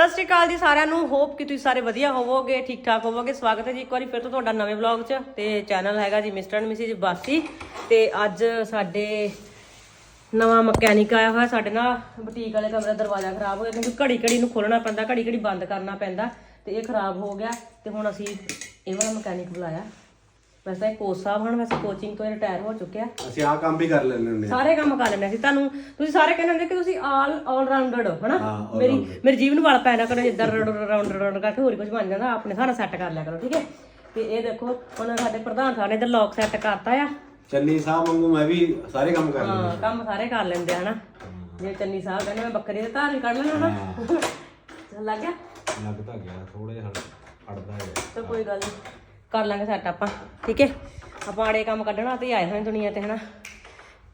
ਸਤਿ ਸ਼੍ਰੀ ਅਕਾਲ ਜੀ ਸਾਰਿਆਂ ਨੂੰ। ਹੋਪ ਕਿ ਤੁਸੀਂ ਸਾਰੇ ਵਧੀਆ ਹੋਵੋਗੇ ਠੀਕ ਠਾਕ ਹੋਵੋਗੇ। ਸਵਾਗਤ ਹੈ ਜੀ ਇੱਕ ਵਾਰੀ ਫਿਰ ਤੋਂ ਤੁਹਾਡਾ ਨਵੇਂ ਵਲੌਗ 'ਚ ਤੇ ਚੈਨਲ ਹੈਗਾ ਜੀ ਮਿਸਟਰ ਐਂਡ ਮਿਸਿਸ ਬਾਸੀ। ਤੇ ਅੱਜ ਸਾਡੇ ਨਵਾਂ ਮਕੈਨਿਕ ਆਇਆ ਹੋਇਆ, ਸਾਡੇ ਨਾਲ ਬੁਟੀਕ ਵਾਲੇ ਕਮਰੇ ਦਾ ਦਰਵਾਜ਼ਾ ਖਰਾਬ ਹੋ ਗਿਆ ਕਿਉਂਕਿ ਘੜੀ ਘੜੀ ਨੂੰ ਖੋਲਣਾ ਪੈਂਦਾ, ਘੜੀ ਘੜੀ ਬੰਦ ਕਰਨਾ ਪੈਂਦਾ ਤੇ ਇਹ ਖਰਾਬ ਹੋ ਗਿਆ ਤੇ ਹੁਣ ਅਸੀਂ ਇਹ ਵਾਲਾ ਮਕੈਨਿਕ ਬੁਲਾਇਆ। ਵੈਸੇ ਇਹ ਕੋਚ ਸਾਹਿਬ ਹਨ ਵੈਸੇ ਕੋਚਿੰਗ ਤੋਂ ਰਿਟਾਇਰ ਹੋ ਚੁੱਕਿਆ ਅਸੀਂ ਆਹ ਕੰਮ ਵੀ ਕਰ ਲੈਂਦੇ ਹੁੰਦੇ ਆ। ਸਾਰੇ ਕੰਮ ਕਰ ਲੈਂਦੇ ਸੀ ਤੁਹਾਨੂੰ ਤੁਸੀਂ ਸਾਰੇ ਕਹਿੰਦੇ ਹੁੰਦੇ ਕਿ ਤੁਸੀਂ ਆਲ ਆਲ ਰਾਉਂਡਡ ਹੋ ਹਨਾ? ਹਾਂ, all ਮੇਰੀ ਮੇਰੀ ਜੀਵ ਨੂੰ ਵਾਲ ਪੈਣਾ ਕਰੋ ਜਿੱਦਾਂ ਰਾਉਂਡ ਰਾਉਂਡ ਕਰਕੇ ਹੋਰ ਕੁਝ ਬਣ ਜਾਂਦਾ ਆਪਣੇ ਸਾਰਾ ਸੈੱਟ ਕਰ ਲਿਆ ਕਰੋ ਠੀਕ ਹੈ? ਤੇ ਇਹ ਦੇਖੋ ਉਹਨਾਂ ਸਾਡੇ ਪ੍ਰਧਾਨ ਸਾਹਿਬ ਨੇ ਇਧਰ ਲੌਕ ਸੈੱਟ ਕਰਤਾ ਆ। ਚੰਨੀ ਸਾਹਿਬ ਵਾਂਗੂ ਮੈਂ ਵੀ ਸਾਰੇ ਕੰਮ ਕਰ ਲੈਂਦਾ। ਹਾਂ ਕੰਮ ਸਾਰੇ ਕਰ ਲੈਂਦੇ ਆ ਹਨਾ? ਜੇ ਚੰਨੀ ਸਾਹਿਬ ਕਹਿੰਦੇ ਮੈਂ ਬੱਕਰੀ ਦੇ ਧਾਰ ਵੀ ਕੱਢ ਲੈਣਾ ਹਨਾ? ਚੱਲ ਲੱਗ ਗਿਆ? ਲੱਗਦਾ ਗਿਆ ਥੋੜਾ ਜਿਹਾ ਹਟਦਾ ਹੈ ਤਾਂ ਕੋਈ ਗੱਲ ਨਹੀਂ ਕਰ ਲਾਂਗੇ ਸੈੱਟ ਆਪਾਂ, ਠੀਕ ਹੈ? ਆਪਾਂ ਆੜੇ ਕੰਮ ਕੱਢਣਾ ਤੇ ਆਏ ਹੋਏ ਦੁਨੀਆ ਤੇ, ਹਨਾ?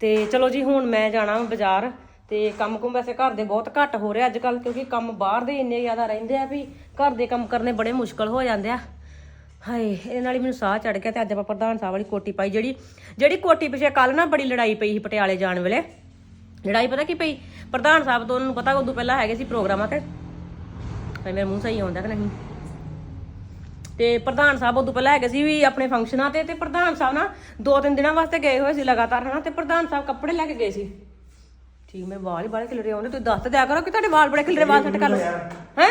ਤੇ ਚਲੋ ਜੀ, ਹੁਣ ਮੈਂ ਜਾਣਾ ਬਾਜ਼ਾਰ ਤੇ ਕੰਮ ਕੁਮ ਵੈਸੇ ਘਰ ਦੇ ਬਹੁਤ ਘੱਟ ਹੋ ਰਿਹਾ ਅੱਜ ਕੱਲ ਕਿਉਂਕਿ ਕੰਮ ਬਾਹਰ ਦੇ ਇੰਨੇ ਜ਼ਿਆਦਾ ਰਹਿੰਦੇ ਆ ਵੀ ਘਰ ਦੇ ਕੰਮ ਕਰਨੇ ਬੜੇ ਮੁਸ਼ਕਲ ਹੋ ਜਾਂਦੇ ਆ। ਹਾਏ, ਇਹਦੇ ਨਾਲ ਹੀ ਮੈਨੂੰ ਸਾਹ ਚੜ ਗਿਆ ਤੇ ਅੱਜ ਆਪਾਂ ਪ੍ਰਧਾਨ ਸਾਹਿਬ ਵਾਲੀ ਕੋਟੀ ਪਾਈ, ਜਿਹੜੀ ਜਿਹੜੀ ਕੋਟੀ ਪਿਛੇ ਕੱਲ ਨਾ ਬੜੀ ਲੜਾਈ ਪਈ ਸੀ ਪਟਿਆਲੇ ਜਾਣ ਵੇਲੇ। ਲੜਾਈ ਪਤਾ ਕੀ ਪਈ? ਪ੍ਰਧਾਨ ਸਾਹਿਬ ਤੋਂ ਉਹਨਾਂ ਪਤਾ ਉਦੋਂ ਪਹਿਲਾਂ ਹੈਗੇ ਸੀ ਪ੍ਰੋਗਰਾਮਾਂ ਤੇ। ਭਾਈ ਮੇਰਾ ਮੂੰਹ ਸਹੀ ਆਉਂਦਾ ਕਿ ਨਹੀਂ? ਤੇ ਪ੍ਰਧਾਨ ਸਾਹਿਬ ਉਦੋਂ ਪਹਿਲਾਂ ਹੈਗੇ ਸੀ ਵੀ ਆਪਣੇ ਫੰਕਸ਼ਨਾਂ ਤੇ ਤੇ ਪ੍ਰਧਾਨ ਸਾਹਿਬ ਨਾ ਦੋ ਤਿੰਨ ਦਿਨਾਂ ਵਾਸਤੇ ਗਏ ਹੋਏ ਸੀ ਲਗਾਤਾਰ ਹਨਾ? ਤੇ ਪ੍ਰਧਾਨ ਸਾਹਿਬ ਕੱਪੜੇ ਲੈ ਕੇ ਗਏ ਸੀ। ਠੀਕ ਮੇਰੇ ਵਾਲ ਹੀ ਬੜੇ ਖਿਲਰੇ ਆਉਂਦੇ ਤੁਸੀਂ ਦੱਸ ਤਾਂ ਦਿਆ ਕਰੋ ਕਿ ਤੁਹਾਡੇ ਵਾਲ ਬੜੇ ਖਿਲਰੇ ਵਾਲ ਸੱਟ ਕਰ ਲਓ। ਹੈ?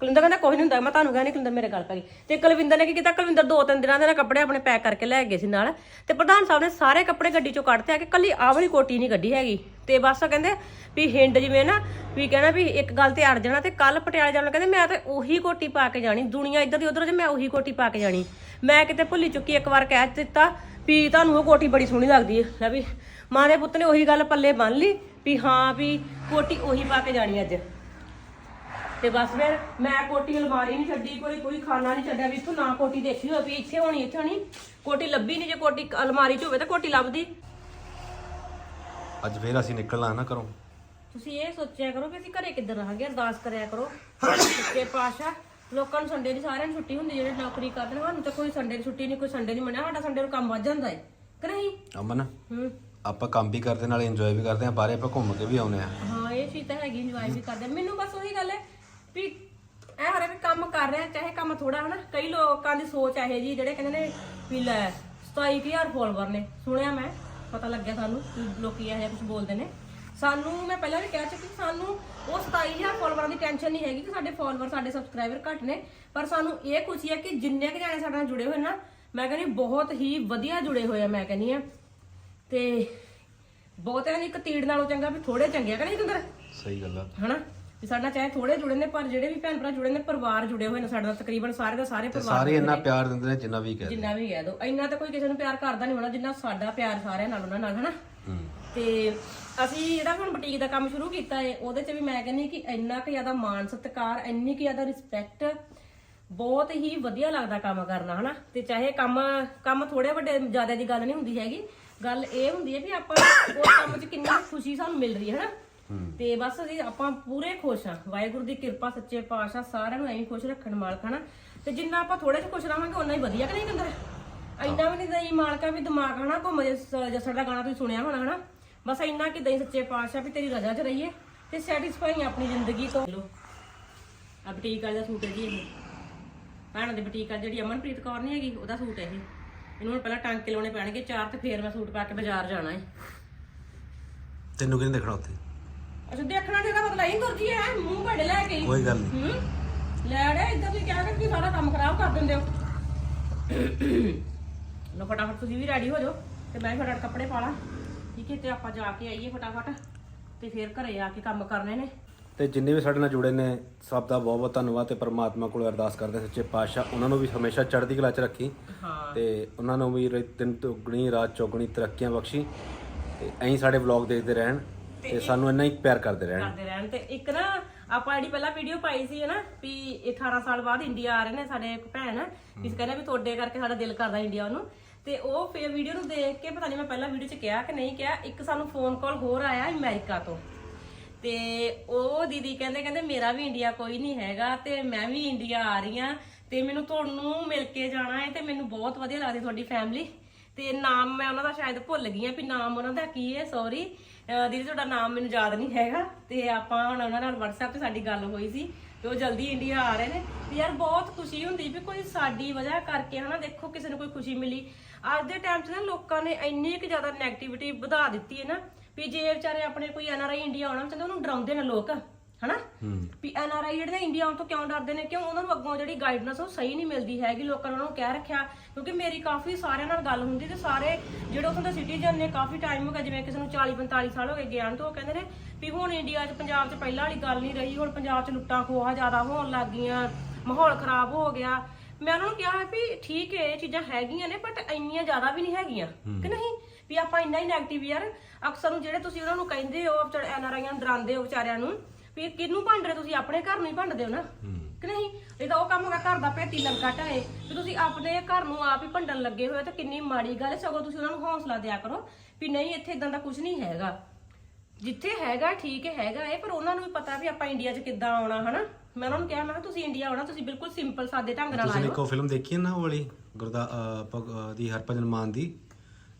ਕੁਲਿੰਦਰ ਕਹਿੰਦਾ ਕੋਈ ਨਹੀਂ ਹੁੰਦਾ, ਮੈਂ ਤੁਹਾਨੂੰ ਕਹਿੰਦੀ ਕੁਲਿੰਦਰ ਮੇਰੇ ਗੱਲ ਪੈ ਗਈ। ਤੇ ਕੁਲਵਿੰਦਰ ਨੇ ਕੀ ਕੀਤਾ? ਕੁਲਵਿੰਦਰ ਦੋ ਤਿੰਨ ਦਿਨਾਂ ਦੇ ਨਾਲ ਕੱਪੜੇ ਆਪਣੇ ਪੈਕ ਕਰਕੇ ਲੈ ਗਏ ਸੀ ਨਾਲ। ਤੇ ਪ੍ਰਧਾਨ ਸਾਹਿਬ ਨੇ ਸਾਰੇ ਕੱਪੜੇ ਗੱਡੀ ਚੋਂ ਕੱਢਤੇ ਆ ਕੇ ਕੱਲੀ ਆਹ ਵਾਲੀ ਕੋਟੀ ਨਹੀਂ ਕੱਢੀ ਹੈਗੀ। ਤੇ ਬਸ ਕਹਿੰਦੇ ਵੀ ਹਿੰਡ ਜਿਵੇਂ ਨਾ, ਵੀ ਕਹਿਣਾ ਵੀ ਇੱਕ ਗੱਲ ਤੇ ਅੜ ਜਾਣਾ ਤੇ ਕੱਲ ਪਟਿਆਲੇ ਜਾਣਾ ਕਹਿੰਦੇ ਮੈਂ ਤਾਂ ਉਹੀ ਕੋਟੀ ਪਾ ਕੇ ਜਾਣੀ, ਦੁਨੀਆ ਇੱਧਰ ਦੀ ਉੱਧਰ ਜੇ ਮੈਂ ਉਹੀ ਕੋਟੀ ਪਾ ਕੇ ਜਾਣੀ। ਮੈਂ ਕਿਤੇ ਭੁੱਲੀ ਚੁੱਕੀ, ਇੱਕ ਵਾਰ ਕਹਿ ਦਿੱਤਾ ਵੀ ਤੁਹਾਨੂੰ ਉਹ ਕੋਟੀ ਬੜੀ ਸੋਹਣੀ ਲੱਗਦੀ ਹੈ। ਲੈ ਵੀ ਮਾਂ ਦੇ ਪੁੱਤ ਨੇ ਉਹੀ ਗੱਲ ਪੱਲੇ ਬੰਨ ਲਈ ਵੀ ਹਾਂ ਵੀ ਕੋਟੀ ਉਹੀ ਪਾ ਕੇ ਜਾਣੀ ਅੱਜ। ਤੇ ਬਸ ਫਿਰ ਮੈਂ ਕੋਟੀ ਅਲਮਾਰੀ ਨਹੀਂ ਛੱਡੀ ਕੋਈ ਕੋਈ ਖਾਨਾ ਨਹੀਂ ਛੱਡਿਆ ਵੀ ਇੱਥੋਂ ਨਾ ਕੋਟੀ ਦੇਖੀ ਹੋਵੇ ਵੀ ਇੱਥੇ ਹੋਣੀ ਇੱਥੇ ਹੋਣੀ। ਕੋਟੀ ਲੱਭੀ ਨਹੀਂ ਜੇ ਕੋਟੀ ਅਲਮਾਰੀ 'ਚ ਹੋਵੇ ਤਾਂ ਕੋਟੀ ਲੱਭਦੀ। ਅੱਜ ਫੇਰ ਅਸੀਂ ਨਿਕਲਣਾ ਨਾ ਕਰੋ ਤੁਸੀਂ ਇਹ ਸੋਚਿਆ ਕਰੋ ਕਿ ਅਸੀਂ ਘਰੇ ਕਿੱਧਰ ਰਹਾਂਗੇ ਅਰਦਾਸ ਕਰਿਆ ਕਰੋ। ਸੱਚੇ ਪਾਸ਼ਾ ਲੋਕਾਂ ਨੂੰ ਸੰਡੇ ਦੀ ਸਾਰਿਆਂ ਨੂੰ ਛੁੱਟੀ ਹੁੰਦੀ ਜਿਹੜੇ ਨੌਕਰੀ ਕਰਦੇ ਨੇ ਸਾਨੂੰ ਤਾਂ ਕੋਈ ਸੰਡੇ ਦੀ ਛੁੱਟੀ ਨਹੀਂ ਕੋਈ ਸੰਡੇ ਨਹੀਂ ਮੰਨਿਆ ਸਾਡਾ ਸੰਡੇ ਨੂੰ ਕੰਮ ਵੱਜ ਜਾਂਦਾ ਹੈ ਕਿ ਨਹੀਂ? ਅਮਨ ਹੂੰ। ਆਪਾਂ ਕੰਮ ਵੀ ਕਰਦੇ ਨਾਲ ਇੰਜੋਏ ਵੀ ਕਰਦੇ ਆ ਬਾਹਰੇ ਆਪਾਂ ਘੁੰਮ ਕੇ ਵੀ ਆਉਨੇ ਆ ਹਾਂ ਇਹ ਚੀਜ਼ ਤਾਂ ਹੈਗੀ ਇੰਜੋਏ ਵੀ ਕਰਦੇ। ਮੈਨੂੰ ਬਸ ਉਹੀ ਗੱਲ ਹੈ ਵੀ ਐ ਹੋ ਰਿਹਾ ਵੀ ਕੰਮ ਕਰ ਰਿਹਾ ਚਾਹੇ ਕੰਮ ਥੋੜਾ ਹਨਾ ਕਈ ਲੋਕਾਂ ਦੀ ਸੋਚ ਇਹੋ ਜੀ ਜਿਹੜੇ ਕਹਿੰਦੇ ਨੇ ਵੀ ਲੈ 27000 ਫੋਲੋਵਰ ਨੇ ਸੁਣਿਆ ਮੈਂ ਪਤਾ ਲੱਗਿਆ ਸਾਨੂੰ ਕਿ ਲੋਕੀ ਇਹੋ ਜਿਹਾ ਕੁਝ ਬੋਲਦੇ ਨੇ। ਸਾਨੂੰ ਮੈਂ ਪਹਿਲਾਂ ਵੀ ਕਹਿ ਚੁੱਕੀ ਸਾਨੂੰ ਉਹ 27000 ਫੋਲੋਵਰਾਂ ਦੀ ਟੈਨਸ਼ਨ ਨਹੀਂ ਹੈਗੀ ਕਿ ਸਾਡੇ ਫੋਲੋਵਰ ਸਾਡੇ ਸਬਸਕ੍ਰਾਈਬਰ ਘੱਟ ਨੇ ਪਰ ਸਾਨੂੰ ਇਹ ਖੁਸ਼ੀ ਹੈ ਕਿ ਜਿੰਨੇ ਕੁ ਜਾਣੇ ਸਾਡੇ ਨਾਲ ਜੁੜੇ ਹੋਏ ਨਾ ਮੈਂ ਕਹਿੰਦੀ ਬਹੁਤ ਹੀ ਵਧੀਆ ਜੁੜੇ ਹੋਏ ਆ ਮੈਂ ਕਹਿੰਦੀ ਆ ਤੇ ਬਹੁਤਿਆਂ ਦੀ ਇੱਕ ਤੀੜ ਨਾਲੋਂ ਚੰਗਾ ਵੀ ਥੋੜੇ ਚੰਗੇ ਆ ਕਿ ਨਹੀਂ ਤੁੰਦਰ ਸਹੀ ਗੱਲ ਆ। ਹਨਾ? ਵੀ ਸਾਡਾ ਚਾਹੇ ਥੋੜੇ ਜੁੜੇ ਨੇ ਪਰ ਜਿਹੜੇ ਵੀ ਭੈਣ ਭਰਾ ਜੁੜੇ ਨੇ ਪਰਿਵਾਰ ਜੁੜੇ ਹੋਏ ਨੇ ਸਾਡੇ ਨਾਲ ਤਕਰੀਬਨ ਸਾਰੇ ਦਾ ਸਾਰੇ ਪਰਿਵਾਰ ਸਾਰੇ ਇੰਨਾ ਪਿਆਰ ਦਿੰਦੇ ਨੇ ਜਿੰਨਾ ਵੀ ਕਹਿੰਦੇ ਜਿੰਨਾ ਵੀ ਕਹਿ ਦੋ। ਇੰਨਾ ਤਾਂ ਕੋਈ ਕਿਸੇ ਨੂੰ ਪਿਆਰ ਕਰਦਾ ਨਹੀਂ ਹੋਣਾ ਜਿੰਨਾ ਸਾਡਾ ਪਿਆਰ ਸਾਰਿਆਂ ਨਾਲ ਉਹਨਾਂ ਨਾਲ ਹਨਾ? ਤੇ ਅਸੀਂ ਜਿਹੜਾ ਹੁਣ ਬੁਟੀਕ ਦਾ ਕੰਮ ਸ਼ੁਰੂ ਕੀਤਾ ਹੈ ਉਹਦੇ 'ਚ ਵੀ ਮੈਂ ਕਹਿੰਦੀ ਕਿ ਇੰਨਾ ਕੁ ਜ਼ਿਆਦਾ ਮਾਣ ਸਤਿਕਾਰ ਇੰਨੀ ਕੁ ਜ਼ਿਆਦਾ ਰਿਸਪੈਕਟ ਬਹੁਤ ਹੀ ਵਧੀਆ ਲੱਗਦਾ ਕੰਮ ਕਰਨਾ ਹਨਾ? ਤੇ ਚਾਹੇ ਕੰਮ ਕੰਮ ਥੋੜੇ ਵੱਡੇ ਜ਼ਿਆਦਾ ਦੀ ਗੱਲ ਨਹੀਂ ਹੁੰਦੀ ਹੈਗੀ। ਗੱਲ ਇਹ ਹੁੰਦੀ ਹੈ ਵੀ ਆਪਾਂ ਉਸ ਕੰਮ 'ਚ ਕਿੰਨੀ ਖੁਸ਼ੀ ਸਾਨੂੰ ਮਿਲ ਰਹੀ ਹੈ ਹਨਾ? ਤੇ ਬਸ ਅਸੀਂ ਆਪਾਂ ਪੂਰੇ ਖੁਸ਼ ਹਾਂ ਵਾਹਿਗੁਰੂ ਦੀ ਕਿਰਪਾ, ਸੱਚੇ ਪਾਤਸ਼ਾਹ ਸਾਰਿਆਂ ਨੂੰ ਐਂ ਖੁਸ਼ ਰੱਖਣ ਮਾਲਕ ਹਨਾ। ਤੇ ਜਿੰਨਾ ਆਪਾਂ ਥੋੜੇ ਜਿਹਾ ਖੁਸ਼ ਰਹਾਂਗੇ ਉਨਾ ਹੀ ਵਧੀਆ ਕਿ ਨਹੀਂ ਕਹਿੰਦਾ ਇੰਨਾ ਵੀ ਨਹੀਂ ਦਈ ਮਾਲਕਾ ਵੀ ਦਿਮਾਗ ਹਨਾ ਘੁੰਮ ਜੇ ਸ- ਦਾ ਗਾਣਾ ਤੁਸੀਂ ਸੁਣਿਆ ਹੋਣਾ ਹਨਾ। ਬਸ ਇੰਨਾ ਕਿ ਦਈ ਸੱਚੇ ਪਾਤਸ਼ਾਹ ਵੀ ਤੇਰੀ ਰਜ਼ਾ 'ਚ ਰਹੀਏ ਤੇ ਸੈਟੀਸਫਾਈ ਆਪਣੀ ਜ਼ਿੰਦਗੀ ਤੋਂ। ਲੋ ਆ ਬੁਟੀਕ ਵਾਲੇ ਸੂਟ ਹੈ ਜੀ ਇਹ। ਭੈਣਾਂ ਦੇ ਬੁਟੀਕ ਆ ਜਿਹੜੀ ਅਮਨਪ੍ਰੀਤ ਕੌਰ ਨਹੀਂ ਹੈਗੀ, ਉਹਦਾ ਸੂਟ ਹੈ ਇਹ। ਇਹਨੂੰ ਹੁਣ ਪਹਿਲਾਂ ਟਾਂਕੇ ਲਾਉਣੇ ਪੈਣਗੇ, ਚਾਰ ਤੇ ਫੇਰ ਮੈਂ ਸੂਟ ਪਾ ਕੇ ਬਾਜ਼ਾਰ ਜਾਣਾ ਹੈ। ਤੈਨੂੰ ਕਿਹਨੇ ਦੇਖਣਾ ਉੱਥੇ? ਅੱਛਾ ਦੇਖਣਾ ਤੇ ਇਹਦਾ ਮਤਲਬ ਇਹ ਤੁਰਜੀ ਹੈ ਮੂੰਹ ਭੜੇ ਲੈ ਕੇ ਹੀ। ਕੋਈ ਗੱਲ ਨਹੀਂ। ਹੂੰ ਲੈ ਰੇ ਇਦਾਂ ਤੁਸੀਂ ਕਿਹਾ ਕਿ ਤੁਸੀਂ ਸਾਰਾ ਕੰਮ ਖਰਾਬ ਕਰ ਦਿੰਦੇ ਹੋ। ਲੋ ਫਟਾਫਟ ਤੁਸੀਂ ਵੀ ਰੈਡੀ ਹੋ ਜਾਓ ਤੇ ਮੈਂ ਵੀ ਫਟਾਫਟ ਕੱਪੜੇ ਪਾ ਲਾਂ। ਠੀਕ ਹੈ ਤੇ ਆਪਾਂ ਜਾ ਕੇ ਆਈਏ ਫਟਾਫਟ ਤੇ ਫਿਰ ਘਰੇ ਆ ਕੇ ਕੰਮ ਕਰਨੇ ਨੇ। ਤੇ ਜਿੰਨੇ ਵੀ ਸਾਡੇ ਨਾਲ ਜੁੜੇ ਨੇ ਸਭ ਦਾ ਬਹੁਤ ਬਹੁਤ ਧੰਨਵਾਦ ਤੇ ਪ੍ਰਮਾਤਮਾ ਕੋਲ ਅਰਦਾਸ ਕਰਦੇ ਹਾਂ ਸੱਚੇ ਪਾਤਸ਼ਾਹ ਉਹਨਾਂ ਨੂੰ ਵੀ ਹਮੇਸ਼ਾ ਚੜ੍ਹਦੀ ਕਲਾ 'ਚ ਰੱਖੀ। ਤੇ ਉਹਨਾਂ ਨੂੰ ਵੀ ਦਿਨ ਦੁਗਣੀ ਰਾਤ ਚੌਗਣੀ ਤਰੱਕੀਆਂ ਬਖਸ਼ੀ। ਤੇ ਐਂ ਸਾਡੇ ਵਲੌਗ ਦੇਖਦੇ ਰਹਿਣ। ਤੇ ਸਾਨੂੰ ਇੰਨਾ ਹੀ ਪਿਆਰ ਕਰਦੇ ਰਹਿਣ। ਕਰਦੇ ਰਹਿਣ ਤੇ ਇੱਕ ਨਾ ਆਪਾਂ ਜਿਹੜੀ ਪਹਿਲਾਂ ਵੀਡੀਓ ਪਾਈ ਸੀ ਨਾ ਵੀ ਇਹ 18 ਸਾਲ ਬਾਅਦ ਇੰਡੀਆ ਆ ਰਹੇ ਨੇ ਸਾਡੇ ਇੱਕ ਭੈਣ ਇਸ ਕਹਿੰਦੇ ਵੀ ਤੁਹਾਡੇ ਕਰਕੇ ਸਾਡਾ ਦਿਲ ਕਰਦਾ ਇੰਡੀਆ ਨੂੰ। ਤੇ ਉਹ ਫੇਰ ਵੀਡੀਓ ਨੂੰ ਦੇਖ ਕੇ ਪਤਾ ਨਹੀਂ ਮੈਂ ਪਹਿਲਾਂ ਵੀਡੀਓ 'ਚ ਕਿਹਾ ਕਿ ਨਹੀਂ ਕਿਹਾ ਇੱਕ ਸਾਨੂੰ ਫੋਨ ਕਾਲ ਹੋਰ ਆਇਆ ਅਮਰੀਕਾ ਤੋਂ। ਤੇ ਉਹ ਦੀਦੀ ਕਹਿੰਦੇ ਕਹਿੰਦੇ ਮੇਰਾ ਵੀ ਇੰਡੀਆ ਕੋਈ ਨਹੀਂ ਹੈਗਾ ਤੇ ਮੈਂ ਵੀ ਇੰਡੀਆ ਆ ਰਹੀ ਆ ਤੇ ਮੈਨੂੰ ਤੁਹਾਨੂੰ ਮਿਲ ਕੇ ਜਾਣਾ ਹੈ ਤੇ ਮੈਨੂੰ ਬਹੁਤ ਵਧੀਆ ਲੱਗਦੀ ਤੁਹਾਡੀ ਫੈਮਿਲੀ ਤੇ ਨਾਮ ਮੈਂ ਉਹਨਾਂ ਦਾ ਸ਼ਾਇਦ ਭੁੱਲ ਗਈ ਆ ਵੀ ਨਾਮ ਉਹਨਾਂ ਦਾ ਕੀ ਹੈ ਸੌਰੀ ਦੀਦੀ, ਤੁਹਾਡਾ ਨਾਮ ਮੈਨੂੰ ਯਾਦ ਨਹੀਂ ਹੈਗਾ ਤੇ ਆਪਾਂ ਹੁਣ ਉਹਨਾਂ ਨਾਲ WhatsApp ਤੇ ਸਾਡੀ ਗੱਲ ਹੋਈ ਸੀ ਤੇ ਉਹ ਜਲਦੀ ਇੰਡੀਆ ਆ ਰਹੇ ਨੇ। ਤੇ ਯਾਰ ਬਹੁਤ ਖੁਸ਼ੀ ਹੁੰਦੀ ਵੀ ਕੋਈ ਸਾਡੀ ਵਜ੍ਹਾ ਕਰਕੇ ਹਨਾ, ਦੇਖੋ ਕਿਸੇ ਨੂੰ ਕੋਈ ਖੁਸ਼ੀ ਮਿਲੀ। ਅੱਜ ਦੇ ਟਾਈਮ 'ਚ ਨਾ ਲੋਕਾਂ ਨੇ ਇੰਨੀ ਕਿ ਜ਼ਿਆਦਾ ਨੈਗੇਟਿਵਿਟੀ ਵਧਾ ਦਿੱਤੀ ਹੈ ਨਾ, ਵੀ ਜੇ ਵਿਚਾਰੇ ਆਪਣੇ ਕੋਈ ਐਨਆਰਆਈ ਇੰਡੀਆ ਆਉਣਾ ਚਾਹੁੰਦੇ, ਉਹਨੂੰ ਡਰਾਉਂਦੇ ਨੇ ਲੋਕ। ਹਨਾ? ਵੀ ਐਨਆਰਆਈ ਜਿਹੜੇ ਨੇ ਇੰਡੀਆ ਆਉਣ ਤੋਂ ਕਿਉਂ ਡਰਦੇ ਨੇ? ਕਿਉਂ ਉਹਨਾਂ ਨੂੰ ਅੱਗੋਂ ਜਿਹੜੀ ਗਾਈਡਨੈਸ ਉਹ ਸਹੀ ਨਹੀਂ ਮਿਲਦੀ ਹੈਗੀ? ਲੋਕਾਂ ਨੇ ਉਹਨਾਂ ਨੂੰ ਕਹਿ ਰੱਖਿਆ। ਕਿਉਂਕਿ ਮੇਰੀ ਕਾਫੀ ਸਾਰਿਆਂ ਨਾਲ ਗੱਲ ਹੁੰਦੀ ਤੇ ਸਾਰੇ ਜਿਹੜੇ ਉੱਥੋਂ ਦੇ ਸਿਟੀਜ਼ਨ ਨੇ ਕਾਫੀ ਟਾਈਮ ਹੋ ਗਿਆ ਜਿਵੇਂ ਕਿਸੇ ਨੂੰ 40 45 ਸਾਲ ਹੋ ਗਏ ਗਿਆਨ ਤੋਂ ਉਹ ਕਹਿੰਦੇ ਨੇ ਵੀ ਹੁਣ ਇੰਡੀਆ 'ਚ ਪੰਜਾਬ 'ਚ ਪਹਿਲਾਂ ਵਾਲੀ ਗੱਲ ਨਹੀਂ ਰਹੀ। ਹੁਣ ਪੰਜਾਬ 'ਚ ਲੁੱਟਾਂ ਖੋਹਾਂ ਜ਼ਿਆਦਾ ਹੋਣ ਲੱਗ ਗਈਆਂ। ਮਾਹੌਲ ਖਰਾਬ ਹੋ ਗਿਆ। ਮੈਂ ਉਹਨਾਂ ਨੂੰ ਕਿਹਾ ਵੀ ਠੀਕ ਹੈ ਇਹ ਚੀਜ਼ਾਂ ਹੈਗੀਆਂ ਨੇ ਬਟ ਇੰਨੀਆਂ ਜ਼ਿਆਦਾ ਵੀ ਨਹੀਂ ਹੈਗੀਆਂ। ਕਿ ਨਹੀਂ? ਵੀ ਆਪਾਂ ਇੰਨਾ ਹੀ ਨੈਗੇਟਿਵ ਯਾਰ ਅਕਸਰ ਨੂੰ ਜਿਹੜੇ ਤੁਸੀਂ ਉਹਨਾਂ ਨੂੰ ਕਹਿੰਦੇ ਹੋ ਐਨਆਰਆਈਆਂ ਨੂੰ ਡਰਾਉਂਦੇ ਹੋ ਵਿਚਾਰਿਆਂ ਨੂੰ ਵੀ ਕਿਹਨੂੰ ਭੰਡ ਰਹੇ ਤੁਸੀਂ? ਆਪਣੇ ਘਰ ਨੂੰ ਹੀ ਭੰਡਦੇ ਹੋ ਨਾ। ਕਿ ਨਹੀਂ? ਇਹ ਤਾਂ ਉਹ ਕੰਮ ਹੈਗਾ ਘਰ ਦਾ ਭੇਤੀ ਲੰਕਾ ਢਾਏ। ਤੇ ਤੁਸੀਂ ਆਪਣੇ ਘਰ ਨੂੰ ਆਪ ਹੀ ਭੰਡਣ ਲੱਗੇ ਹੋਏ ਤਾਂ ਕਿੰਨੀ ਮਾੜੀ ਗੱਲ ਹੈ। ਸਗੋਂ ਤੁਸੀਂ ਉਹਨਾਂ ਨੂੰ ਹੌਸਲਾ ਦਿਆ ਕਰੋ ਵੀ ਨਹੀਂ ਇੱਥੇ ਇਦਾਂ ਦਾ ਕੁਝ ਨਹੀਂ ਹੈਗਾ। ਜਿੱਥੇ ਹੈਗਾ ਠੀਕ ਹੈ ਹੈਗਾ ਇਹ ਪਰ ਉਹਨਾਂ ਨੂੰ ਵੀ ਪਤਾ ਵੀ ਆਪਾਂ ਇੰਡੀਆ 'ਚ ਕਿੱਦਾਂ ਆਉਣਾ ਹਨਾ? ਮੈਂ ਉਹਨਾਂ ਨੂੰ ਕਿਹਾ ਮੈਂ ਕਿਹਾ ਤੁਸੀਂ ਇੰਡੀਆ ਆਉਣਾ ਤੁਸੀਂ ਬਿਲਕੁਲ ਸਿੰਪਲ ਸਾਦੇ ਢੰਗ ਨਾਲ ਤੁਸੀਂ ਆਇਓ। ਇੱਕ ਫਿਲਮ ਦੇਖੀ ਹੈ ਨਾ ਉਹ ਵਾਲੀ? ਗੁਰਦਾ ਅਹ, ਭਗ- ਅਹ, ਦੀ ਹਰਭਜਨ ਮਾਨ ਦੀ?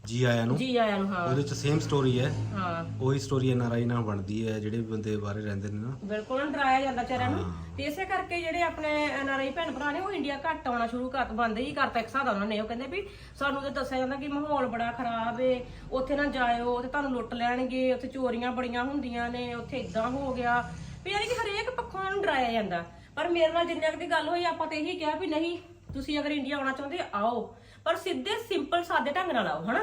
ਜੀ ਆਇਆਂ ਨੂੰ। ਜੀ ਆਇਆਂ ਨੂੰ ਹਾਂ। ਉਹਦੇ ਚ ਸੇਮ ਸਟੋਰੀ ਹੈ। ਹਾਂ। ਉਹੀ ਸਟੋਰੀ ਐਨਆਰਆਈ ਨਾਲ ਬਣਦੀ ਹੈ ਜਿਹੜੇ ਵੀ ਬੰਦੇ ਬਾਹਰ ਰਹਿੰਦੇ ਨੇ ਨਾ। ਬਿਲਕੁਲ ਨੂੰ ਡਰਾਇਆ ਜਾਂਦਾ ਵਿਚਾਰਿਆਂ ਨੂੰ। ਤੇ ਇਸੇ ਕਰਕੇ ਜਿਹੜੇ ਆਪਣੇ ਐਨਆਰਆਈ ਭੈਣ ਭਰਾ ਨੇ ਉਹ ਇੰਡੀਆ ਘੱਟ ਆਉਣਾ ਸ਼ੁਰੂ ਕਰ ਬੰਦ ਹੀ ਕਰਤਾ ਇੱਕ ਹਿਸਾਬ ਦਾ ਉਹਨਾਂ ਨੇ। ਉਹ ਕਹਿੰਦੇ ਵੀ ਸਾਨੂੰ ਤੇ ਦੱਸਿਆ ਜਾਂਦਾ ਕਿ ਮਾਹੌਲ ਬੜਾ ਖਰਾਬ ਏ ਉੱਥੇ ਨਾ ਜਾਇਓ ਉੱਥੇ ਤੁਹਾਨੂੰ ਲੁੱਟ ਲੈਣਗੇ ਉੱਥੇ ਚੋਰੀਆਂ ਬੜੀਆਂ ਹੁੰਦੀਆਂ ਨੇ ਉੱਥੇ ਇਦਾਂ ਹੋ ਗਿਆ। ਵੀ ਯਾਨੀ ਕਿ ਹਰੇਕ ਪੱਖੋਂ ਉਹਨਾਂ ਨੂੰ ਡਰਾਇਆ ਜਾਂਦਾ। ਪਰ ਮੇਰੇ ਨਾਲ ਜਿੰਨੇ ਕੁ ਦੀ ਗੱਲ ਹੋਈ ਆਪਾਂ ਤੇ ਇਹੀ ਕਿਹਾ ਵੀ ਨਹੀਂ ਤੁਸੀਂ ਅਗਰ ਇੰਡੀਆ ਆਉਣਾ ਚਾਹੁੰਦੇ ਆਓ। ਪਰ ਸਿੱਧੇ ਸਿੰਪਲ ਸਾਦੇ ਢੰਗ ਨਾਲ ਆਓ ਹਨਾ?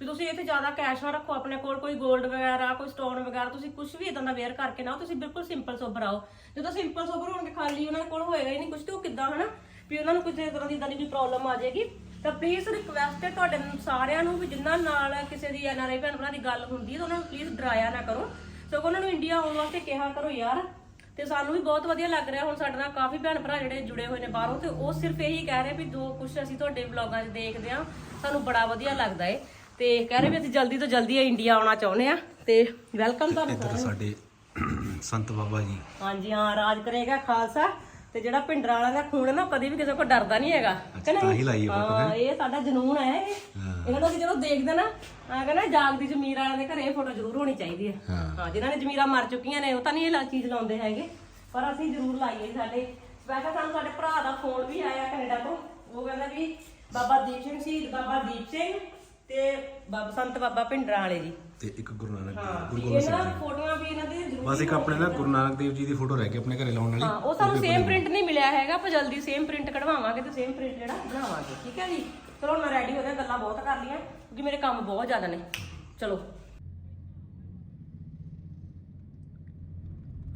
ਵੀ ਤੁਸੀਂ ਇੱਥੇ ਜ਼ਿਆਦਾ ਕੈਸ਼ ਨਾ ਰੱਖੋ ਆਪਣੇ ਕੋਲ ਕੋਈ 골ਡ ਵਗੈਰਾ ਕੋਈ ਸਟੋਨ ਵਗੈਰਾ ਤੁਸੀਂ ਕੁਝ ਵੀ ਇਦਾਂ ਦਾ ਵੇਅਰ ਕਰਕੇ ਨਾ ਆਓ ਤੁਸੀਂ ਬਿਲਕੁਲ ਸਿੰਪਲ ਸੋਬਰ ਆਓ। ਜਦੋਂ ਸਿੰਪਲ ਸੋਬਰ ਹੋਣਗੇ ਖਾਲੀ ਉਹਨਾਂ ਕੋਲ ਹੋਏਗਾ ਹੀ ਨਹੀਂ ਕੁਝ ਤੇ ਉਹ ਕਿੱਦਾਂ ਹਨਾ? ਵੀ ਉਹਨਾਂ ਨੂੰ ਕਿਸੇ ਤਰ੍ਹਾਂ ਦੀ ਇਦਾਂ ਦੀ ਕੋਈ ਪ੍ਰੋਬਲਮ ਆ ਜਾਏਗੀ। ਤਾਂ ਪਲੀਜ਼ ਰਿਕਵੈਸਟ ਹੈ ਤੁਹਾਡੇ ਸਾਰਿਆਂ ਨੂੰ ਵੀ ਜਿੰਨਾਂ ਨਾਲ ਕਿਸੇ ਦੀ ਐਨਆਰਆਈ ਭੈਣ ਭਰਾ ਦੀ ਗੱਲ ਹੁੰਦੀ ਹੈ ਤਾਂ ਉਹਨਾਂ ਨੂੰ ਪਲੀਜ਼ ਡਰਾਇਆ ਨਾ ਕਰੋ। ਸਗੋਂ ਉਹਨਾਂ ਨੂੰ ਇੰਡੀਆ ਆਉਣ ਵਾਸਤੇ ਕਿਹਾ ਕਰੋ ਯਾਰ। ਤੇ ਸਾਨੂੰ ਵੀ ਬਹੁਤ ਵਧੀਆ ਲੱਗ ਰਿਹਾ ਹੁਣ ਸਾਡੇ ਨਾਲ ਕਾਫੀ ਭੈਣ ਭਰਾ ਜਿਹੜੇ ਜੁੜੇ ਹੋਏ ਨੇ ਬਾਹਰੋਂ ਤੇ ਉਹ ਸਿਰਫ ਇਹੀ ਕਹਿ ਰਹੇ ਵੀ ਜੋ ਕੁਝ ਅਸੀਂ ਤੁਹਾਡੇ ਵਲੌਗਾਂ 'ਚ ਦੇਖਦੇ ਆ ਸਾਨੂੰ ਬੜਾ ਵਧੀਆ ਲੱਗਦਾ ਏ। ਤੇ ਕਹਿ ਰਹੇ ਵੀ ਅਸੀਂ ਜਲਦੀ ਤੋਂ ਜਲਦੀ ਇੰਡੀਆ ਆਉਣਾ ਚਾਹੁੰਦੇ ਆ ਤੇ ਵੈਲਕਮ ਤੁਹਾਨੂੰ ਇੱਧਰ ਸਾਡੇ ਸੰਤ ਬਾਬਾ ਜੀ। ਹਾਂਜੀ ਹਾਂ ਰਾਜ ਕਰੇਗਾ ਖਾਲਸਾ। ਤੇ ਜਿਹੜਾ ਪਿੰਡਰਾਂ ਵਾਲਾ ਦਾ ਖੂਨ ਹੈ ਨਾ ਕਦੀ ਵੀ ਕਿਸੇ ਕੋਲ ਡਰਦਾ ਨਹੀਂ ਹੈਗਾ। ਤਾਂ ਹੀ ਲਾਈ ਨਹੀਂ ਹਾਂ ਇਹ ਸਾਡਾ ਜਨੂਨ ਹੈ ਇਹ। ਇਹਨਾਂ ਨੂੰ ਅਸੀਂ ਜਦੋਂ ਦੇਖਦੇ ਨਾ ਆ ਕਹਿੰਦਾ ਜਾਗਦੀ ਜ਼ਮੀਰ ਵਾਲਿਆਂ ਦੇ ਘਰੇ ਇਹ ਫੋਟੋ ਜ਼ਰੂਰ ਹੋਣੀ ਚਾਹੀਦੀ ਹੈ। ਹਾਂ। ਹਾਂ ਜਿਨ੍ਹਾਂ ਨੇ ਜ਼ਮੀਰਾਂ ਮਰ ਚੁੱਕੀਆਂ ਨੇ ਉਹ ਤਾਂ ਨਹੀਂ ਇਹ ਲਾ- ਚੀਜ਼ ਲਾਉਂਦੇ ਹੈਗੇ। ਪਰ ਅਸੀਂ ਜ਼ਰੂਰ ਲਾਈਏ ਸਾਡੇ। ਸਪੈਸ਼ਲ ਸਾਨੂੰ ਸਾਡੇ ਭਰਾ ਦਾ ਫੋਨ ਵੀ ਆਇਆ ਕੈਨੇਡਾ ਤੋਂ। ਉਹ ਕਹਿੰਦਾ ਵੀ ਬਾਬਾ ਦੀਪ ਸਿੰਘ ਸ਼ਹੀਦ ਬਾਬਾ ਦੀਪ ਸਿੰਘ। ਤੇ ਬਾਬਾ ਸੰਤ ਬਾਬਾ ਪਿੰਡਰਾਂ ਵਾਲੇ ਜੀ। ਤੇ ਇੱਕ ਗੁਰੂ ਨਾਨਕ ਦੇਵ ਗੁਰੂ ਵੀ ਇਹਨਾਂ ਫੋਟੋਆਂ ਵੀ ਇਹਨਾਂ ਦੀ ਜ਼ਰੂਰ ਬਸ ਇੱਕ ਆਪਣੇ ਨਾ ਗੁਰੂ ਨਾਨਕ ਦੇਵ ਜੀ ਦੀ ਫੋਟੋ ਰਹਿ ਗਈ ਆਪਣੇ ਘਰੇ ਲਾਉਣ ਵਾਲੀ। ਹਾਂ ਉਹ ਸਾਨੂੰ ਸੇਮ ਪ੍ਰਿੰਟ ਨਹੀਂ ਮਿਲਿਆ ਹੈਗਾ ਆਪਾਂ ਜਲਦੀ ਸੇਮ ਪ੍ਰਿੰਟ ਕਢਵਾਵਾਂਗੇ ਤੇ ਸੇਮ ਪ੍ਰਿੰਟ ਜਿਹੜਾ ਬਣਾਵਾਂਗੇ ਠੀਕ ਹੈ ਜੀ? ਚਲੋ ਮੈਂ ਰੈਡੀ ਹੋ ਗਿਆ ਗੱਲਾਂ ਬਹੁਤ ਕਰ ਲਈਆਂ ਕਿਉਂਕਿ ਮੇਰੇ ਕੰਮ ਬਹੁਤ ਜ਼ਿਆਦਾ ਨੇ। ਚਲੋ।